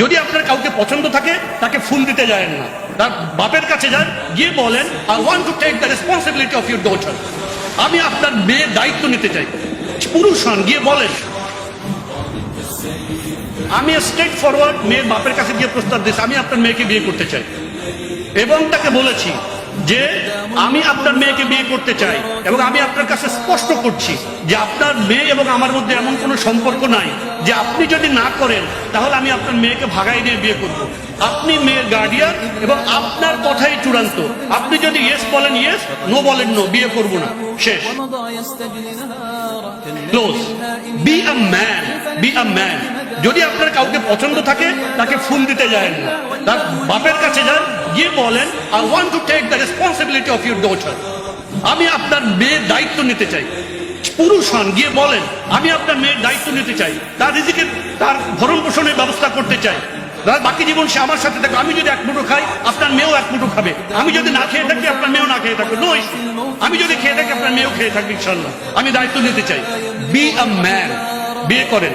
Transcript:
যদি আপনার কাউকে পছন্দ থাকে, তাকে ফুল দিতে যায় না। তার বাপের কাছে যান, গিয়ে বলেন I want to take the responsibility of your daughter আমি আপনার মেয়ের দায়িত্ব নিতে চাই। পুরুষ হন, গিয়ে বলেন, আমি স্ট্রেট ফরওয়ার্ড মেয়ের বাপের কাছে গিয়ে প্রস্তাব দিয়েছি, আমি আপনার মেয়েকে বিয়ে করতে চাই। এবং তাকে বলেছি যে আমি আপনার মেয়েকে বিয়ে করতে চাই এবং আমি আপনার কাছে স্পষ্ট করছি যে আপনার মেয়ে এবং আমার মধ্যে এমন কোনো সম্পর্ক নাই যে আপনি যদি না করেন, তাহলে আমি আপনার মেয়েকে ভাগাই নিয়ে বিয়ে করব। আপনি মেয়ের গার্ডিয়ান এবং আপনার কথাই চূড়ান্ত। আপনি যদি ইয়েস বলেন ইয়েস নো বলেন নো বিয়ে করব না। শেষ। Close be a man be a man যদি আপনার কাউকে পছন্দ থাকে, তাকে ফুল দিতে যায় না। তার বাপের কাছে যান গিয়ে বলেন I want to take the responsibility of your daughter আমি আপনার মেয়ের দায়িত্ব নিতে চাই। পুরুষ হন গিয়ে বলেন, আমি আপনার মেয়ের দায়িত্ব নিতে চাই। তার রিজিকে তার ভরণ পোষণের ব্যবস্থা করতে চাই। বাকি জীবন সে আমার সাথে থাকে আমি যদি এক মুঠো খাই, আপনার মেয়েও এক মুঠো খাবে। আমি যদি না খেয়ে থাকি, আপনার মেয়েও না খেয়ে থাকবে। নো আমি যদি খেয়ে থাকি, আপনার মেয়েও খেয়ে থাকবে ইনশাল্লাহ আমি দায়িত্ব নিতে চাই। বি আ ম্যান বিয়ে করেন।